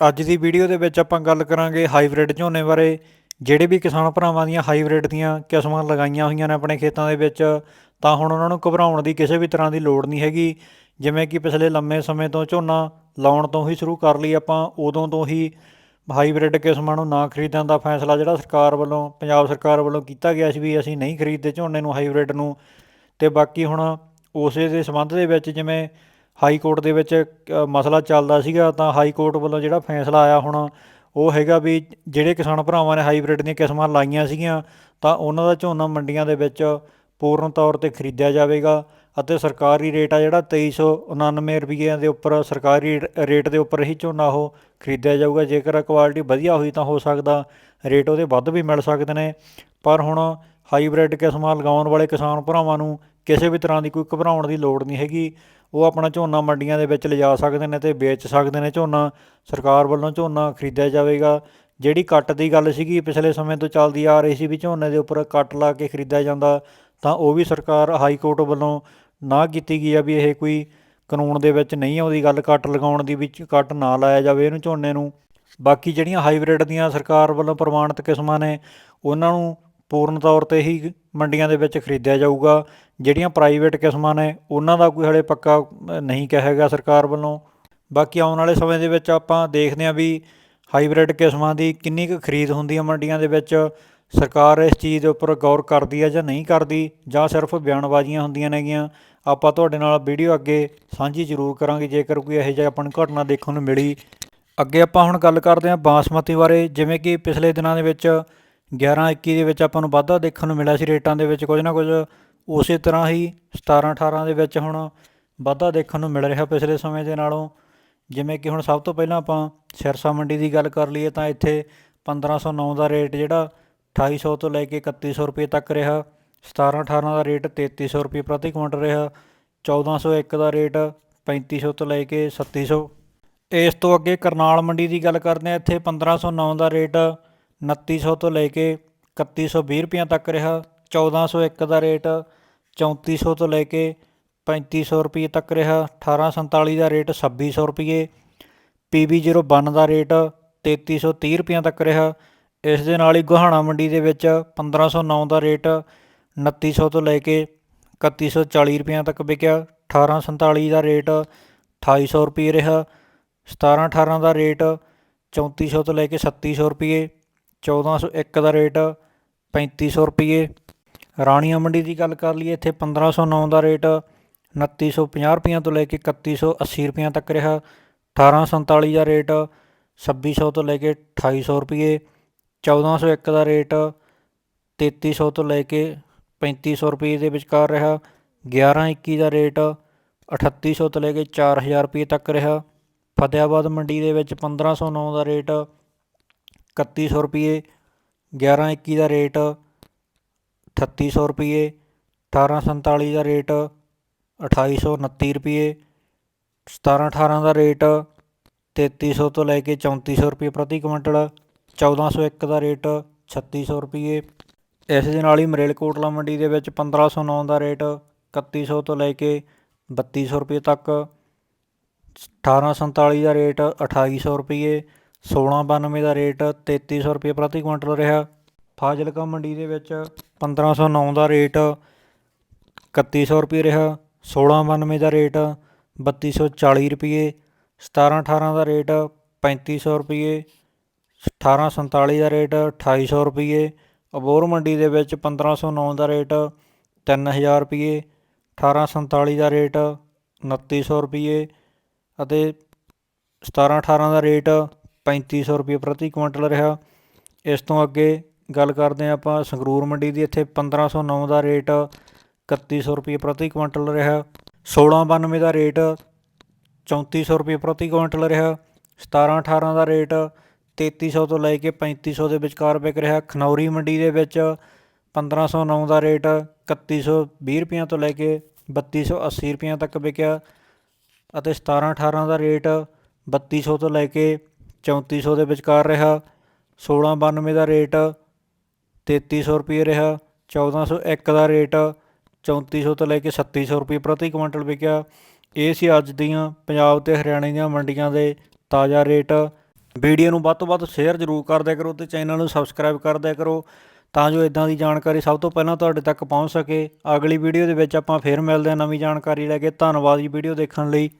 ਅੱਜ ਦੀ ਵੀਡੀਓ ਦੇ ਵਿੱਚ ਆਪਾਂ ਗੱਲ ਕਰਾਂਗੇ ਹਾਈਬ੍ਰਿਡ ਝੋਨੇ ਬਾਰੇ, ਜਿਹੜੇ ਵੀ ਕਿਸਾਨ ਭਰਾਵਾਂ ਦੀਆਂ ਹਾਈਬ੍ਰਿਡ ਦੀਆਂ ਕਿਸਮਾਂ ਲਗਾਈਆਂ ਹੋਈਆਂ ਨੇ ਆਪਣੇ ਖੇਤਾਂ ਦੇ ਵਿੱਚ, ਤਾਂ ਹੁਣ ਉਹਨਾਂ ਨੂੰ ਘਬਰਾਉਣ ਦੀ ਕਿਸੇ ਵੀ ਤਰ੍ਹਾਂ ਦੀ ਲੋੜ ਨਹੀਂ ਹੈਗੀ। ਜਿਵੇਂ ਕਿ ਪਿਛਲੇ ਲੰਮੇ ਸਮੇਂ ਤੋਂ ਝੋਨਾ ਲਾਉਣ ਤੋਂ ਹੀ ਸ਼ੁਰੂ ਕਰ ਲਈ ਆਪਾਂ, ਉਦੋਂ ਤੋਂ ਹੀ ਹਾਈਬ੍ਰਿਡ ਕਿਸਮਾਂ ਨੂੰ ਨਾ ਖਰੀਦਣ ਦਾ ਫੈਸਲਾ ਜਿਹੜਾ ਸਰਕਾਰ ਵੱਲੋਂ, ਪੰਜਾਬ ਸਰਕਾਰ ਵੱਲੋਂ ਕੀਤਾ ਗਿਆ ਸੀ ਵੀ ਅਸੀਂ ਨਹੀਂ ਖਰੀਦਦੇ ਝੋਨੇ ਨੂੰ, ਹਾਈਬ੍ਰਿਡ ਨੂੰ। ਤੇ ਬਾਕੀ ਹੁਣ ਉਸੇ ਦੇ ਸੰਬੰਧ ਦੇ ਵਿੱਚ ਜਿਵੇਂ ਹਾਈ ਕੋਰਟ ਦੇ ਵਿੱਚ ਮਸਲਾ ਚੱਲਦਾ ਸੀਗਾ, ਤਾਂ ਹਾਈ ਕੋਰਟ ਵੱਲੋਂ ਜਿਹੜਾ ਫੈਸਲਾ ਆਇਆ ਹੁਣ, ਉਹ ਹੈਗਾ ਵੀ ਜਿਹੜੇ ਕਿਸਾਨ ਭਰਾਵਾਂ ਨੇ ਹਾਈਬ੍ਰਿਡ ਦੀਆਂ ਕਿਸਮਾਂ ਲਾਈਆਂ ਸੀਗੀਆਂ, ਤਾਂ ਉਹਨਾਂ ਦਾ ਝੋਨਾ ਮੰਡੀਆਂ ਦੇ ਵਿੱਚ ਪੂਰਨ ਤੌਰ ਤੇ ਖਰੀਦਿਆ ਜਾਵੇਗਾ ਅਤੇ ਸਰਕਾਰੀ ਰੇਟ ਆ ਜਿਹੜਾ 2399 ਰੁਪਈਆਂ ਦੇ ਉੱਪਰ, ਸਰਕਾਰੀ ਰੇਟ ਦੇ ਉੱਪਰ ਹੀ ਝੋਨਾ ਉਹ ਖਰੀਦਿਆ ਜਾਊਗਾ। ਜੇਕਰ ਕੁਆਲਿਟੀ ਵਧੀਆ ਹੋਈ ਤਾਂ ਹੋ ਸਕਦਾ ਰੇਟ ਉਹਦੇ ਵੱਧ ਵੀ ਮਿਲ ਸਕਦੇ ਨੇ। ਪਰ ਹੁਣ ਹਾਈਬ੍ਰਿਡ ਕਿਸਮਾਂ ਲਗਾਉਣ ਵਾਲੇ ਕਿਸਾਨ ਭਰਾਵਾਂ ਨੂੰ ਕਿਸੇ ਵੀ ਤਰ੍ਹਾਂ ਦੀ ਕੋਈ ਘਬਰਾਉਣ ਦੀ ਲੋੜ ਨਹੀਂ ਹੈਗੀ। ਉਹ ਆਪਣਾ ਝੋਨਾ ਮੰਡੀਆਂ ਦੇ ਵਿੱਚ ਲਿਜਾ ਸਕਦੇ ਨੇ ਤੇ ਵੇਚ ਸਕਦੇ ਨੇ ਝੋਨਾ। ਸਰਕਾਰ ਵੱਲੋਂ ਝੋਨਾ ਖਰੀਦਿਆ ਜਾਵੇਗਾ। ਜਿਹੜੀ ਕੱਟ ਦੀ ਗੱਲ ਸੀਗੀ, ਪਿਛਲੇ ਸਮੇਂ ਤੋਂ ਚੱਲਦੀ ਆ ਰਹੀ ਸੀ ਵੀ ਝੋਨੇ ਦੇ ਉੱਪਰ ਕੱਟ ਲਾ ਕੇ ਖਰੀਦਿਆ ਜਾਂਦਾ, ਤਾਂ ਉਹ ਵੀ ਸਰਕਾਰ, ਹਾਈ ਕੋਰਟ ਵੱਲੋਂ ਨਾ ਕੀਤੀ ਗਈ ਆ ਵੀ ਇਹ ਕੋਈ ਕਾਨੂੰਨ ਦੇ ਵਿੱਚ ਨਹੀਂ ਆਉਂਦੀ ਗੱਲ ਕੱਟ ਲਗਾਉਣ ਦੀ ਵਿੱਚ ਕੱਟ ਨਾ ਲਾਇਆ ਜਾਵੇ ਇਹਨੂੰ ਝੋਨੇ ਨੂੰ। ਬਾਕੀ ਜਿਹੜੀਆਂ ਹਾਈਬ੍ਰਿਡ ਦੀਆਂ ਸਰਕਾਰ ਵੱਲੋਂ ਪ੍ਰਮਾਣਿਤ ਕਿਸਮਾਂ ਨੇ, ਉਹਨਾਂ ਨੂੰ ਪੂਰਨ ਤੌਰ ਤੇ ਹੀ ਮੰਡੀਆਂ ਦੇ ਵਿੱਚ ਖਰੀਦਿਆ ਜਾਊਗਾ। ਜਿਹੜੀਆਂ ਪ੍ਰਾਈਵੇਟ ਕਿਸਮਾਂ ਨੇ, ਉਹਨਾਂ ਦਾ ਕੋਈ ਹਲੇ ਪੱਕਾ ਨਹੀਂ ਕਿਹਾ ਹੈਗਾ ਸਰਕਾਰ ਵੱਲੋਂ। ਬਾਕੀ ਆਉਣ ਵਾਲੇ ਸਮੇਂ ਦੇ ਵਿੱਚ ਆਪਾਂ ਦੇਖਦੇ ਹਾਂ ਵੀ ਹਾਈਬ੍ਰਿਡ ਕਿਸਮਾਂ ਦੀ ਕਿੰਨੀ ਕੁ ਖਰੀਦ ਹੁੰਦੀ ਹੈ ਮੰਡੀਆਂ ਦੇ ਵਿੱਚ। ਸਰਕਾਰ ਇਸ ਚੀਜ਼ ਦੇ ਉੱਪਰ ਗੌਰ ਕਰਦੀ ਹੈ ਜਾਂ ਨਹੀਂ ਕਰਦੀ, ਜਾਂ ਸਿਰਫ ਬਿਆਨਬਾਜ਼ੀਆਂ ਹੁੰਦੀਆਂ ਨੇਗੀਆਂ। ਆਪਾਂ ਤੁਹਾਡੇ ਨਾਲ ਵੀਡੀਓ ਅੱਗੇ ਸਾਂਝੀ ਜ਼ਰੂਰ ਕਰਾਂਗੇ, ਜੇਕਰ ਕੋਈ ਇਹੋ ਜਿਹਾ ਆਪਾਂ ਨੂੰ ਘਟਨਾ ਦੇਖਣ ਨੂੰ ਮਿਲੀ। ਅੱਗੇ ਆਪਾਂ ਹੁਣ ਗੱਲ ਕਰਦੇ ਹਾਂ ਬਾਸਮਤੀ ਬਾਰੇ, ਜਿਵੇਂ ਕਿ ਪਿਛਲੇ ਦਿਨਾਂ ਦੇ ਵਿੱਚ 11 21 ਦੇ ਵਿੱਚ ਆਪਾਂ ਨੂੰ ਵਾਧਾ ਦੇਖਣ ਨੂੰ ਮਿਲਿਆ ਸੀ, ਰੇਟਾਂ ਦੇ ਵਿੱਚ ਕੁਝ ਨਾ ਕੁਝ ਉਸੇ ਤਰ੍ਹਾਂ ਹੀ 17 18 ਦੇ ਵਿੱਚ ਹੁਣ ਵਾਧਾ ਦੇਖਣ ਨੂੰ ਮਿਲ ਰਿਹਾ ਪਿਛਲੇ ਸਮੇਂ ਦੇ ਨਾਲੋਂ। ਜਿਵੇਂ ਕਿ ਹੁਣ ਸਭ ਤੋਂ ਪਹਿਲਾਂ ਆਪਾਂ ਸਿਰਸਾ ਮੰਡੀ ਦੀ ਗੱਲ ਕਰ ਲਈਏ ਤਾਂ ਇੱਥੇ 1509 ਦਾ ਰੇਟ ਜਿਹੜਾ 2800 ਤੋਂ ਲੈ ਕੇ 3100 ਰੁਪਏ ਤੱਕ ਰਿਹਾ। 17 18 ਦਾ ਰੇਟ 3300 ਰੁਪਏ ਪ੍ਰਤੀ ਕੁਇੰਟਲ ਰਿਹਾ। 1401 ਦਾ ਰੇਟ 3500 ਤੋਂ ਲੈ ਕੇ 3700 ਇਸ ਤੋਂ ਅੱਗੇ ਕਰਨਾਲ ਮੰਡੀ ਦੀ ਗੱਲ ਕਰਦੇ ਹਾਂ, ਇੱਥੇ 1509 ਦਾ ਰੇਟ 2900 ਤੋਂ ਲੈ ਕੇ 3120 ਰੁਪਏ ਤੱਕ ਰਿਹਾ। 1401 ਦਾ ਰੇਟ 3400 ਤੋਂ ਲੈ ਕੇ 3500 ਰੁਪਏ ਤੱਕ ਰਿਹਾ। 1847 ਦਾ ਰੇਟ 2600 ਰੁਪਏ PB01 ਦਾ ਰੇਟ 3330 ਰੁਪਏ ਤੱਕ ਰਿਹਾ। ਇਸ ਦੇ ਨਾਲ ਹੀ ਗੁਹਾਣਾ ਮੰਡੀ ਦੇ ਵਿੱਚ 1509 ਦਾ ਰੇਟ 2900 ਤੋਂ ਲੈ ਕੇ 3140 ਰੁਪਏ ਤੱਕ ਵਿਕਿਆ। 1847 ਦਾ ਰੇਟ 2800 ਰੁਪਏ ਰਿਹਾ। 1718 ਦਾ ਰੇਟ 3400 ਤੋਂ ਲੈ ਕੇ 3700 ਰੁਪਏ 1401 ਦਾ ਰੇਟ 3500 ਰੁਪਏ ਰਾਣੀਆਂ ਮੰਡੀ ਦੀ ਗੱਲ ਕਰ ਲਈਏ, ਇੱਥੇ 1509 ਦਾ ਰੇਟ 2950 ਰੁਪਈਆਂ ਤੋਂ ਲੈ ਕੇ 3180 ਰੁਪਈਆਂ ਤੱਕ ਰਿਹਾ। 1847 ਦਾ ਰੇਟ 2600 ਤੋਂ ਲੈ ਕੇ 2800 ਰੁਪਏ 1401 ਦਾ ਰੇਟ 3300 ਤੋਂ ਲੈ ਕੇ 3500 ਰੁਪਏ ਦੇ ਵਿਚਕਾਰ ਰਿਹਾ। 1121 ਦਾ ਰੇਟ 3800 ਤੋਂ ਲੈ ਕੇ 4000 ਰੁਪਏ ਤੱਕ ਰਿਹਾ। ਫਤਿਆਬਾਦ ਮੰਡੀ ਦੇ ਵਿੱਚ 1509 ਦਾ ਰੇਟ 3100 ਰੁਪਏ 1121 ਦਾ ਰੇਟ ਅਠੱਤੀ ਸੌ ਰੁਪਈਏ, ਅਠਾਰਾਂ ਸੰਤਾਲੀ ਦਾ ਰੇਟ 2829 ਰੁਪਏ 1718 ਦਾ ਰੇਟ, ਤੇਤੀ ਸੌ ਤੋਂ ਲੈ ਕੇ ਚੌਂਤੀ ਸੌ ਰੁਪਏ ਪ੍ਰਤੀ ਕੁਇੰਟਲ 1401 ਦਾ ਰੇਟ, ਛੱਤੀ ਸੌ ਰੁਪਈਏ। ਇਸ ਦੇ ਨਾਲ ਹੀ ਮਰੇਲਕੋਟਲਾ ਮੰਡੀ ਦੇ ਵਿੱਚ 1509 ਦਾ ਰੇਟ 3100 ਤੋਂ ਲੈ ਕੇ 3200 ਰੁਪਏ ਤੱਕ 1847 ਦਾ ਰੇਟ 2800 ਰੁਪਏ 1692 ਦਾ ਰੇਟ 3300 ਰੁਪਏ ਪ੍ਰਤੀ ਕੁਇੰਟਲ ਰਿਹਾ। ਫਾਜ਼ਿਲਕਾ ਮੰਡੀ ਦੇ ਵਿੱਚ 1509 ਦਾ ਰੇਟ 3100 ਰੁਪਏ ਰਿਹਾ 1692 ਦਾ ਰੇਟ 3240 ਰੁਪਏ 1718 ਦਾ ਰੇਟ 3500 ਰੁਪਏ 1847 ਦਾ ਰੇਟ 2800 ਰੁਪਏ ਅਬੋਰ ਮੰਡੀ ਦੇ ਵਿੱਚ 1509 ਦਾ ਰੇਟ 3000 ਰੁਪਏ 1847 ਦਾ ਰੇਟ 2900 ਰੁਪਏ ਅਤੇ 1718 ਦਾ ਰੇਟ 3500 ਰੁਪਏ ਪ੍ਰਤੀ ਕੁਇੰਟਲ ਰਿਹਾ। ਇਸ ਤੋਂ ਅੱਗੇ ਗੱਲ ਕਰਦੇ ਹਾਂ ਆਪਾਂ, ਸੰਗਰੂਰ ਮੰਡੀ ਦੀ ਇੱਥੇ 1509 ਦਾ ਰੇਟ 3100 ਰੁਪਏ ਪ੍ਰਤੀ ਕੁਇੰਟਲ ਰਿਹਾ। 1692 ਦਾ ਰੇਟ 3400 ਰੁਪਏ ਪ੍ਰਤੀ ਕੁਇੰਟਲ ਰਿਹਾ। 1718 ਦਾ ਰੇਟ 3300 ਤੋਂ ਲੈ ਕੇ 3500 ਦੇ ਵਿਚਕਾਰ ਵਿਕ ਰਿਹਾ। ਖਨੌਰੀ ਮੰਡੀ ਦੇ ਵਿੱਚ 1509 ਦਾ ਰੇਟ 3120 ਰੁਪਈਆਂ ਤੋਂ ਲੈ ਕੇ 3280 ਰੁਪਈਆਂ ਤੱਕ ਵਿਕਿਆ ਅਤੇ 1718 ਦਾ ਰੇਟ 3200 ਤੋਂ ਲੈ ਕੇ 3400 ਦੇ ਵਿਚਕਾਰ ਰਿਹਾ। 1692 ਦਾ ਰੇਟ 3300 ਰੁਪਏ ਰਿਹਾ 1401 ਦਾ ਰੇਟ 3400 ਤੋਂ ਲੈ ਕੇ 3700 ਰੁਪਏ ਪ੍ਰਤੀ ਕੁਇੰਟਲ ਵਿਕਿਆ। ਇਹ ਸੀ ਅੱਜ ਦੀਆਂ ਪੰਜਾਬ ਤੇ ਹਰਿਆਣੇ ਦੀਆਂ ਮੰਡੀਆਂ ਦੇ ਤਾਜ਼ਾ ਰੇਟ। ਵੀਡੀਓ ਨੂੰ ਵੱਧ ਤੋਂ ਵੱਧ ਸ਼ੇਅਰ ਜ਼ਰੂਰ ਕਰ ਦਿਆ ਕਰੋ ਤੇ ਚੈਨਲ ਨੂੰ ਸਬਸਕ੍ਰਾਈਬ ਕਰ ਦਿਆ ਕਰੋ ਤਾਂ ਜੋ ਇਦਾਂ ਦੀ ਜਾਣਕਾਰੀ ਸਭ ਤੋਂ ਪਹਿਲਾਂ ਤੁਹਾਡੇ ਤੱਕ ਪਹੁੰਚ ਸਕੇ। ਅਗਲੀ ਵੀਡੀਓ ਦੇ ਵਿੱਚ ਆਪਾਂ ਫੇਰ ਮਿਲਦੇ ਹਾਂ ਨਵੀਂ ਜਾਣਕਾਰੀ ਲੈ ਕੇ। ਧੰਨਵਾਦ ਜੀ ਵੀਡੀਓ ਦੇਖਣ ਲਈ।